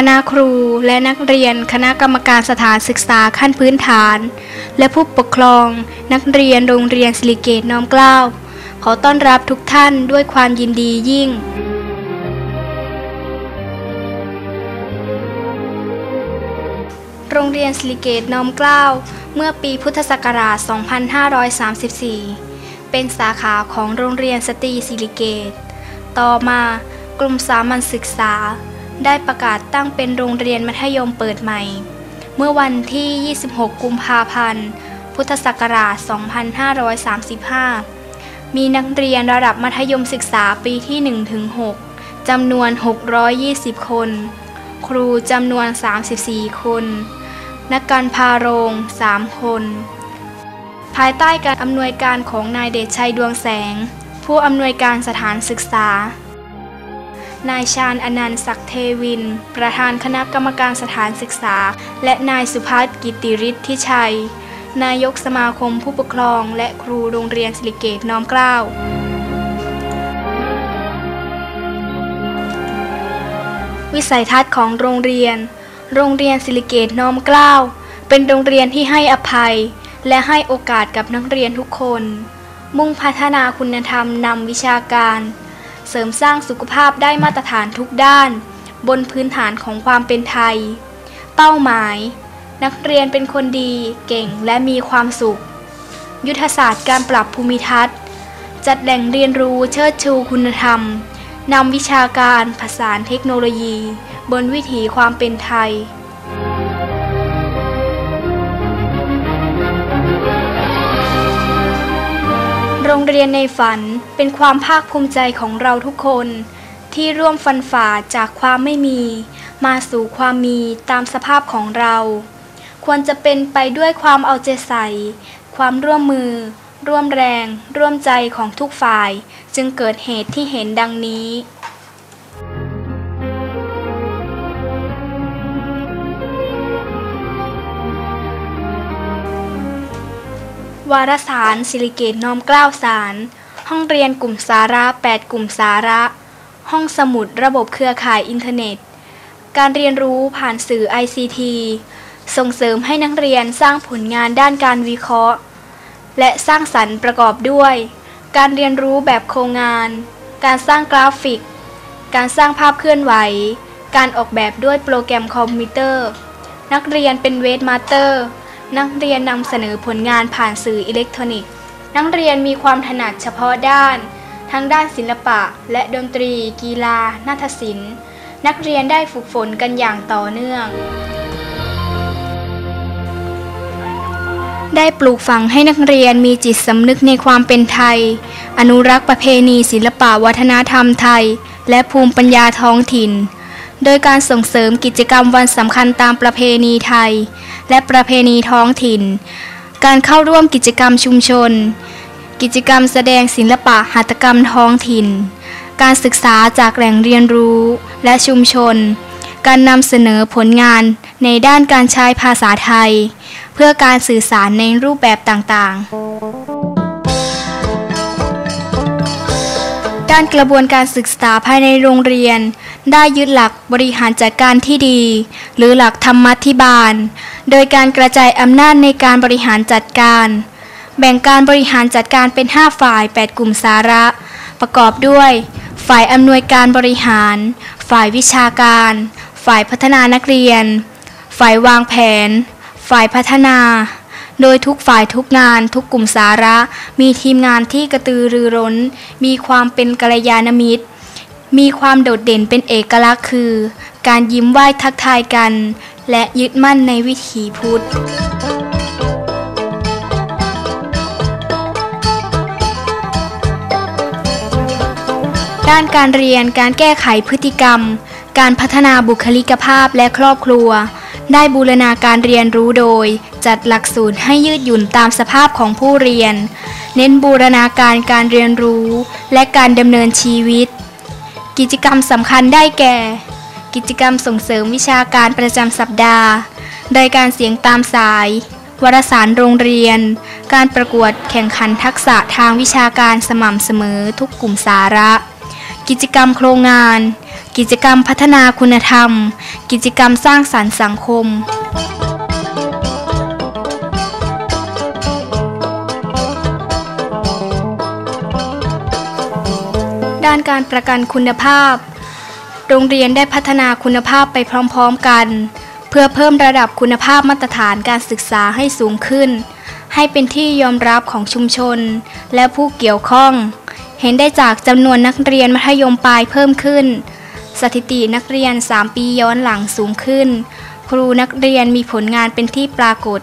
คณะครูและนักเรียนคณะกรรมการสถานศึกษาขั้นพื้นฐาน และผู้ปกครอง นักเรียนโรงเรียนสิริเกตน้อมเกล้าขอต้อนรับทุกท่านด้วยความยินดียิ่งโรงเรียนสิริเกตน้อมเกล้าเมื่อปีพุทธศักราช 2534 เป็นสาขาของโรงเรียนสตรีสิริเกต ต่อมากรมสามัญศึกษา ได้ประกาศตั้งเป็นโรงเรียนมัธยมเปิดใหม่ เมื่อวันที่ 26 กุมภาพันธ์ พุทธศักราช 2535 มีนักเรียนระดับมัธยมศึกษาปีที่ 1-6 จำนวน 620 คน ครูจำนวน 34 คน นักการพาโรง 3 คน ภายใต้การอำนวยการของนายเดชชัยดวงแสง ผู้อำนวยการสถานศึกษา นายชาญอนันต์ศักเทวิน ประธานคณะกรรมการสถานศึกษา และนายสุภัสกิติฤทธิชัย นายกสมาคมผู้ปกครอง และครูโรงเรียนสิริเกตน้อมเกล้าวิสัยทัศน์ของโรงเรียน โรงเรียนสิริเกตน้อมเกล้า เป็นโรงเรียนที่ให้อภัย และให้โอกาสกับนักเรียนทุกคน มุ่งพัฒนาคุณธรรมนำวิชาการ เสริมสร้างสุขภาพได้มาตรฐานทุกด้าน บนพื้นฐานของความเป็นไทย เป้าหมาย นักเรียนเป็นคนดี เก่งและมีความสุข ยุทธศาสตร์การปรับภูมิทัศน์ จัดแหล่งเรียนรู้เชิดชูคุณธรรมนำวิชาการผสานเทคโนโลยี บนวิถีความเป็นไทย โรงเรียนในฝันเป็นความภาคภูมิใจของเราทุกคน ที่ร่วมฟันฝ่าจากความไม่มี มาสู่ความมีตามสภาพของเรา ควรจะเป็นไปด้วยความเอาใจใส่ ความร่วมมือ ร่วมแรง ร่วมใจของทุกฝ่าย จึงเกิดเหตุที่เห็นดังนี้ วารสาร สิริเกตน้อมเกล้าสาร ห้องเรียนกลุ่มสาระ 8 กลุ่มสาระ ห้องสมุดระบบเครือข่ายอินเทอร์เน็ต การเรียนรู้ผ่านสื่อ ICT ส่งเสริมให้นักเรียนสร้างผลงานด้านการวิเคราะห์ และสร้างสรรค์ประกอบด้วย การเรียนรู้แบบโครงงาน การสร้างกราฟิก การสร้างภาพเคลื่อนไหว การออกแบบด้วยโปรแกรมคอมพิวเตอร์ นักเรียนเป็นเวทมาสเตอร์ นักเรียนนำเสนอผลงานผ่านสื่ออิเล็กทรอนิกส์ นักเรียนมีความถนัดเฉพาะด้าน ทั้งด้านศิลปะ และดนตรี กีฬา นาฏศิลป์ นักเรียนได้ฝึกฝนกันอย่างต่อเนื่อง ได้ปลูกฝังให้นักเรียนมีจิตสำนึกในความเป็นไทย อนุรักษ์ประเพณีศิลปะวัฒนธรรมไทย และภูมิปัญญาท้องถิ่น โดยการส่งเสริมกิจกรรมวันสำคัญตามประเพณีไทย และประเพณีท้องถิ่น การเข้าร่วมกิจกรรมชุมชน กิจกรรมแสดงศิลปะหัตถกรรมท้องถิ่น การศึกษาจากแหล่งเรียนรู้และชุมชน การนำเสนอผลงานในด้านการใช้ภาษาไทย เพื่อการสื่อสารในรูปแบบต่างๆด้านกระบวนการศึกษาภายในโรงเรียน ได้ยึดหลักบริหารจัดการที่ดี หรือหลักธรรมัธิบาล โดยการกระจายอำนาจในการบริหารจัดการ แบ่งการบริหารจัดการเป็น 5 ฝ่าย 8 กลุ่มสาระ ประกอบด้วย ฝ่ายอำนวยการบริหาร ฝ่ายวิชาการ ฝ่ายพัฒนานักเรียน ฝ่ายวางแผน ฝ่ายพัฒนา โดยทุกฝ่ายทุกงาน ทุกกลุ่มสาระ มีทีมงานที่กระตือรือร้น มีความเป็นกัลยาณมิตร มีความโดดเด่นเป็นเอกลักษณ์คือ การยิ้มไหว้ทักทายกัน และยึดมั่นในวิถีพุทธด้านการเรียนการแก้ไขพฤติกรรม การพัฒนาบุคลิกภาพและครอบครัว ได้บูรณาการเรียนรู้โดย จัดหลักสูตรให้ยืดหยุ่นตามสภาพของผู้เรียน เน้นบูรณาการการเรียนรู้ และการดำเนินชีวิต กิจกรรมสำคัญได้แก่ กิจกรรมส่งเสริมวิชาการประจำสัปดาห์ รายการเสียงตามสาย วารสารโรงเรียน การประกวดแข่งขันทักษะทางวิชาการสม่ำเสมอทุกกลุ่มสาระ กิจกรรมโครงงาน กิจกรรมพัฒนาคุณธรรม กิจกรรมสร้างสรรค์สังคมานการประกันคุณภาพ โรงเรียนได้พัฒนาคุณภาพไปพร้อมๆกัน เพื่อเพิ่มระดับคุณภาพมาตรฐานการศึกษาให้สูงขึ้น ให้เป็นที่ยอมรับของชุมชน และผู้เกี่ยวข้อง เห็นได้จากจำนวนนักเรียนมัธยมปลายเพิ่มขึ้น สถิตินักเรียน 3 ปีย้อนหลังสูงขึ้น ครูนักเรียนมีผลงานเป็นที่ปรากฏ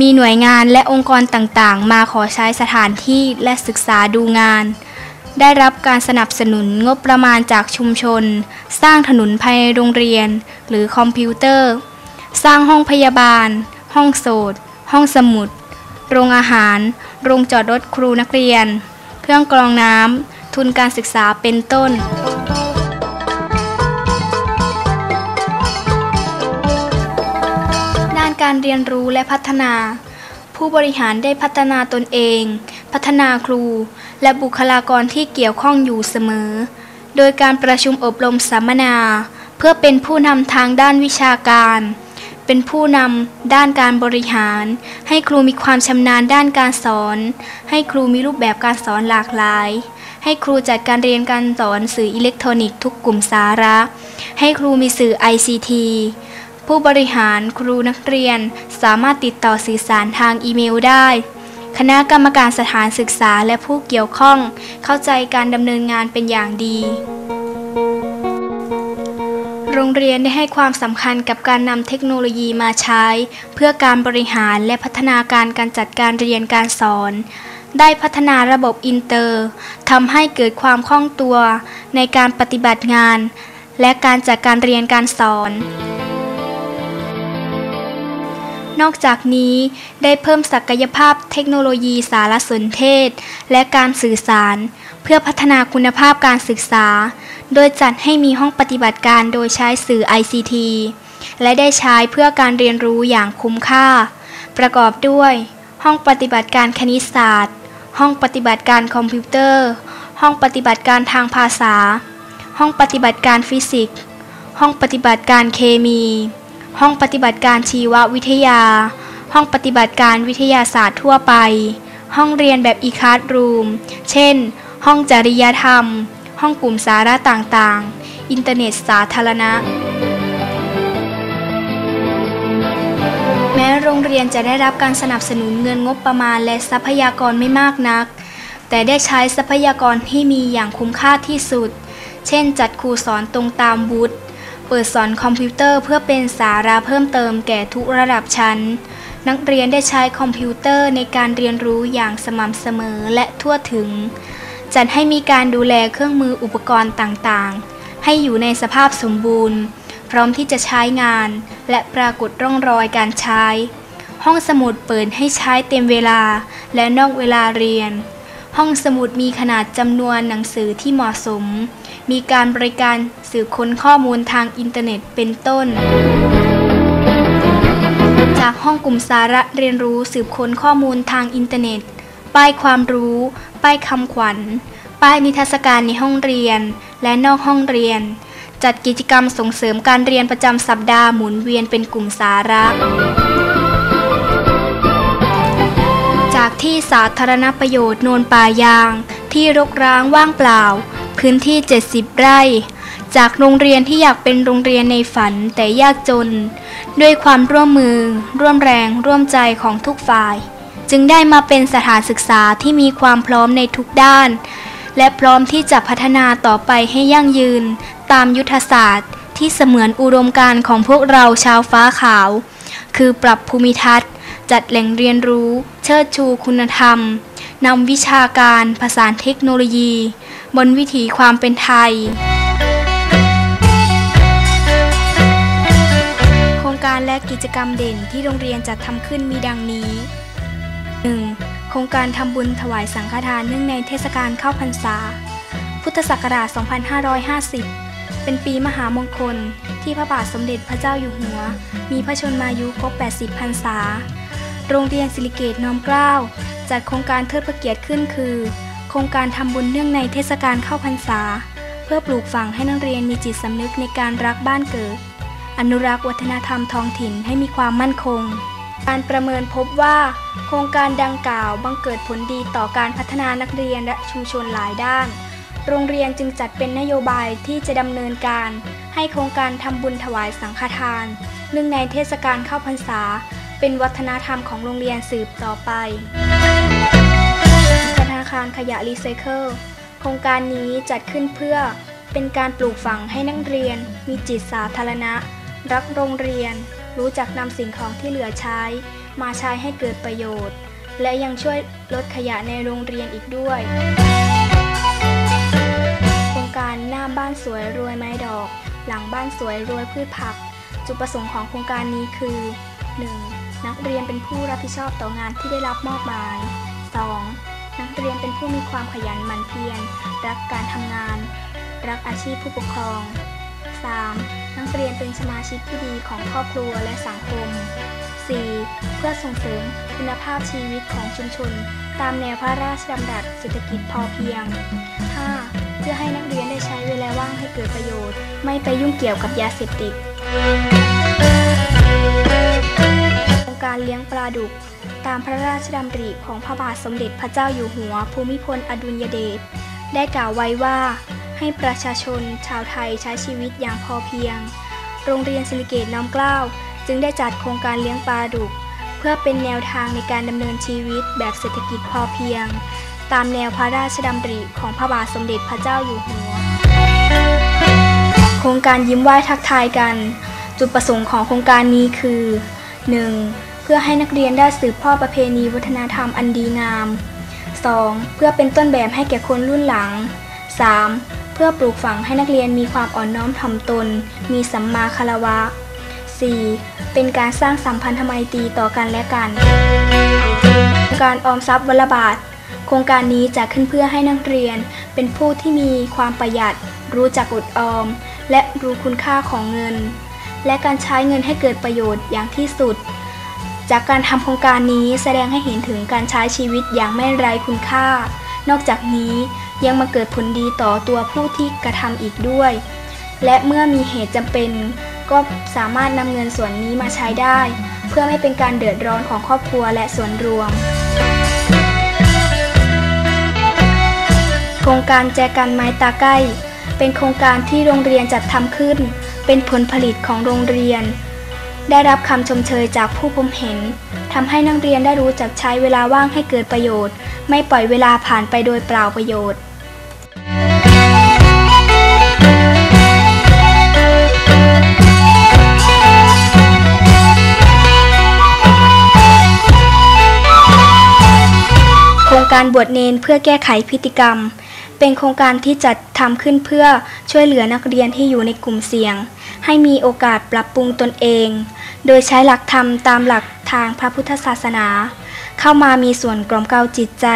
มีหน่วยงานและองค์กรต่างๆ มาขอใช้สถานที่และศึกษาดูงาน ได้รับการสนับสนุนงบประมาณจากชุมชน สร้างถนนภายในโรงเรียน หรือคอมพิวเตอร์ สร้างห้องพยาบาล ห้องโสดห้องสมุด โรงอาหาร โรงจอดรถครูนักเรียน เครื่องกรองน้ำ ทุนการศึกษาเป็นต้นด้านการเรียนรู้และพัฒนา ผู้บริหารได้พัฒนาตนเอง พัฒนาครู และบุคลากรที่เกี่ยวข้องอยู่เสมอ โดยการประชุมอบรมสัมมนา เพื่อเป็นผู้นำทางด้านวิชาการ เป็นผู้นำด้านการบริหาร ให้ครูมีความชำนาญด้านการสอน ให้ครูมีรูปแบบการสอนหลากหลาย ให้ครูจัดการเรียนการสอนสื่ออิเล็กทรอนิกส์ทุกกลุ่มสาระ ให้ครูมีสื่อ ICT ผู้บริหารครูนักเรียนสามารถติดต่อสื่อสารทางอีเมลได้ คณะกรรมการสถานศึกษาและผู้เกี่ยวข้องเข้าใจการดำเนินงานเป็นอย่างดี โรงเรียนได้ให้ความสำคัญกับการนำเทคโนโลยีมาใช้ เพื่อการบริหารและพัฒนาการการจัดการเรียนการสอน ได้พัฒนาระบบอินเตอร์ทำให้เกิดความคล่องตัวในการปฏิบัติงาน และการจัดการเรียนการสอน นอกจากนี้ได้เพิ่มศักยภาพเทคโนโลยีสารสนเทศ และการสื่อสาร เพื่อพัฒนาคุณภาพการศึกษา โดยจัดให้มีห้องปฏิบัติการโดยใช้สื่อ ICT และได้ใช้เพื่อการเรียนรู้อย่างคุ้มค่า ประกอบด้วย ห้องปฏิบัติการคณิตศาสตร์ ห้องปฏิบัติการคอมพิวเตอร์ ห้องปฏิบัติการทางภาษา ห้องปฏิบัติการฟิสิกส์ ห้องปฏิบัติการเคมี ห้องปฏิบัติการชีววิทยา ห้องปฏิบัติการวิทยาศาสตร์ทั่วไป ห้องเรียนแบบอีคาร์ดรูม เช่น ห้องจริยธรรม ห้องกลุ่มสาระต่างๆ อินเทอร์เน็ตสาธารณะ แม้โรงเรียนจะได้รับการสนับสนุนเงินงบประมาณและทรัพยากรไม่มากนัก แต่ได้ใช้ทรัพยากรที่มีอย่างคุ้มค่าที่สุด เช่น จัดครูสอนตรงตามวุฒิ เปิดสอนคอมพิวเตอร์เพื่อเป็นสาระเพิ่มเติมแก่ทุกระดับชั้น นักเรียนได้ใช้คอมพิวเตอร์ในการเรียนรู้อย่างสม่ำเสมอและทั่วถึง จัดให้มีการดูแลเครื่องมืออุปกรณ์ต่างๆ ให้อยู่ในสภาพสมบูรณ์ พร้อมที่จะใช้งาน และปรากฏร่องรอยการใช้ ห้องสมุดเปิดให้ใช้เต็มเวลาและนอกเวลาเรียน ห้องสมุดมีขนาดจำนวนหนังสือที่เหมาะสม มีการบริการสืบค้นข้อมูลทางอินเทอร์เน็ตเป็นต้น จากห้องกลุ่มสาระเรียนรู้สืบค้นข้อมูลทางอินเทอร์เน็ต ป้ายความรู้ ป้ายคำขวัญ ป้ายนิทรรศการในห้องเรียน และนอกห้องเรียน จัดกิจกรรมส่งเสริมการเรียนประจำสัปดาห์หมุนเวียนเป็นกลุ่มสาระจากที่สาธารณประโยชน์โนนป่ายาง ที่รกร้างว่างเปล่า พื้นที่ 70 ไร่ จากโรงเรียนที่อยากเป็นโรงเรียนในฝันแต่ยากจน ด้วยความร่วมมือ ร่วมแรง ร่วมใจของทุกฝ่าย จึงได้มาเป็นสถานศึกษาที่มีความพร้อมในทุกด้าน และพร้อมที่จะพัฒนาต่อไปให้ยั่งยืน ตามยุทธศาสตร์ ที่เสมือนอุดมการณ์ของพวกเราชาวฟ้าขาว คือปรับภูมิทัศน์ จัดแหล่งเรียนรู้ เชิดชูคุณธรรมนำวิชาการ ผสานเทคโนโลยี บนวิถีความเป็นไทย โครงการและกิจกรรมเด่นที่โรงเรียนจัดทำขึ้นมีดังนี้ 1. โครงการทำบุญถวายสังฆทานเนื่องในเทศกาลเข้าพรรษา พุทธศักราช 2550 เป็นปีมหามงคลที่พระบาทสมเด็จพระเจ้าอยู่หัว มีพระชนมายุครบ 80 พรรษา โรงเรียนศิริเกตน้อมเกล้าจัดโครงการเทิดพระเกียรติขึ้นคือ ครงการทำบุญเนื่องในเทศกาลเข้าพรรษา เพื่อปลูกฝังให้นักเรียนมีจิตสำนึกในการรักบ้านเกิด อนุรักษ์วัฒนธรรมท้องถิ่นให้มีความมั่นคง การประเมินพบว่า โครงการดังกล่าวบังเกิดผลดีต่อการพัฒนานักเรียนและชุมชนหลายด้าน โรงเรียนจึงจัดเป็นนโยบายที่จะดำเนินการ ให้โครงการทำบุญถวายสังฆทานเนื่องในเทศกาลเข้าพรรษา เป็นวัฒนธรรมของโรงเรียนสืบต่อไป คารขยะรีไซเคิล โครงการนี้จัดขึ้นเพื่อเป็นการปลูกฝังให้นักเรียน มีจิตสาธารณะ รักโรงเรียน รู้จักนำสิ่งของที่เหลือใช้ มาใช้ให้เกิดประโยชน์ และยังช่วยลดขยะในโรงเรียนอีกด้วย โครงการหน้าบ้านสวยรวยไม้ดอก หลังบ้านสวยรวยพืชผัก จุดประสงค์ของโครงการนี้คือ 1. นักเรียนเป็นผู้รับผิดชอบต่องานที่ได้รับมอบหมาย 2. นักเรียนเป็นผู้มีความขยันหมั่นเพียร รักการทำงาน รักอาชีพผู้ปกครอง 3. นักเรียนเป็นสมาชิกที่ดีของครอบครัวและสังคม 4. เพื่อส่งเสริมคุณภาพชีวิตของชุมชน ตามแนวพระราชดำรัสเศรษฐกิจพอเพียง 5. เพื่อให้นักเรียนได้ใช้เวลาว่างให้เกิดประโยชน์ ไม่ไปยุ่งเกี่ยวกับยาเสพติดโครงการเลี้ยงปลาดุก ตามพระราชดำริของพระบาทสมเด็จพระเจ้าอยู่หัวภูมิพลอดุลยเดชได้กล่าวไว้ว่า ให้ประชาชนชาวไทยใช้ชีวิตอย่างพอเพียง โรงเรียนสิริเกตน้อมเกล้าจึงได้จัดโครงการเลี้ยงปลาดุก เพื่อเป็นแนวทางในการดำเนินชีวิตแบบเศรษฐกิจพอเพียง ตามแนวพระราชดำริของพระบาทสมเด็จพระเจ้าอยู่หัว โครงการยิ้มไหว้ทักทายกัน จุดประสงค์ของโครงการนี้คือ 1. เพื่อให้นักเรียนได้สืบทอดประเพณีวัฒนธรรมอันดีงาม 2. เพื่อเป็นต้นแบบให้แก่คนรุ่นหลัง 3. เพื่อปลูกฝังให้นักเรียนมีความอ่อนน้อมถ่อมตน มีสัมมาคารวะ 4. เป็นการสร้างสัมพันธไมตรีต่อกันและกัน การออมทรัพย์วลบาท โครงการนี้จะขึ้นเพื่อให้นักเรียน เป็นผู้ที่มีความประหยัด รู้จักอดออม และรู้คุณค่าของเงิน และการใช้เงินให้เกิดประโยชน์อย่างที่สุด จากการทำโครงการนี้แสดงให้เห็นถึงการใช้ชีวิตอย่างไม่ไร้คุณค่า นอกจากนี้ยังมาเกิดผลดีต่อตัวผู้ที่กระทำอีกด้วย และเมื่อมีเหตุจำเป็น ก็สามารถนำเงินส่วนนี้มาใช้ได้ เพื่อไม่เป็นการเดือดร้อนของครอบครัวและส่วนรวม โครงการแจกันไม้ตาใกล้ เป็นโครงการที่โรงเรียนจัดทำขึ้น เป็นผลผลิตของโรงเรียน ได้รับคำชมเชยจากผู้พบเห็นทำให้นักเรียนได้รู้จักใช้เวลาว่างให้เกิดประโยชน์ ไม่ปล่อยเวลาผ่านไปโดยเปล่าประโยชน์โครงการบวชเนนเพื่อแก้ไขพฤติกรรม เป็นโครงการที่จัดทำขึ้นเพื่อช่วยเหลือนักเรียนที่อยู่ในกลุ่มเสี่ยง ให้มีโอกาสปรับปรุงตนเอง โดยใช้หลักธรรมตามหลักทางพระพุทธศาสนา เข้ามามีส่วนกล่อมเกลาจิตใจ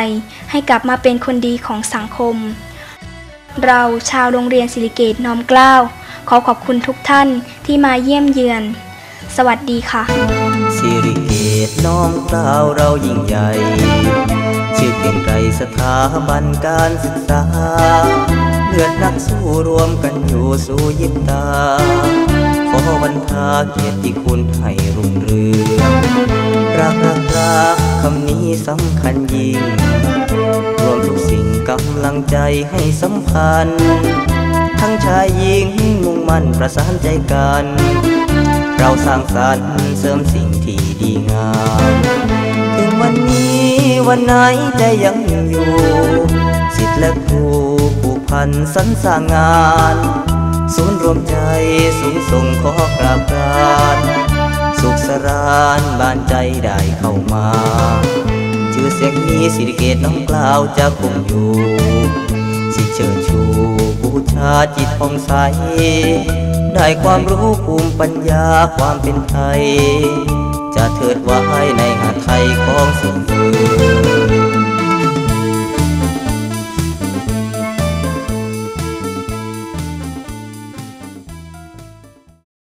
ให้กลับมาเป็นคนดีของสังคม เราชาวโรงเรียนศิริเกตน้อมเกล้า ขอขอบคุณทุกท่านที่มาเยี่ยมเยือน สวัสดีค่ะสิริเกตน้องเกล้าวเรายิ่งใหญ่ชื่อเก่งไกรสถาบันการศึกษา ลือดนักสู้รวมกันอยู่สู่ยิบตา ขอวันทาเกียรติคุณให้รุ่งเรืองรักรักรักคำนี้สำคัญยิ่ง รวมทุกสิ่งกำลังใจให้สัมพันธ์ ทั้งชายหญิงมุ่งมั่นประสานใจกัน เราสร้างสรรค์เสริมสิ่งที่ดีงาม ถึงวันนี้วันไหนใจยังอยู่ สิทธิ์และครู พันสรรสร้างงาน ศูนย์รวมใจสูงส่งขอกราบกรานสุขสรานบ้านใจได้เข้ามาชื่อเสียงนี้สิริเกตน้องกล่าวจะคงอยู่สิเชิญชูบูชาจิตผ่องใส ได้ความรู้ภูมิปัญญาความเป็นไทย จะเถิดไว้ในหาไทยของสิ่งเดิม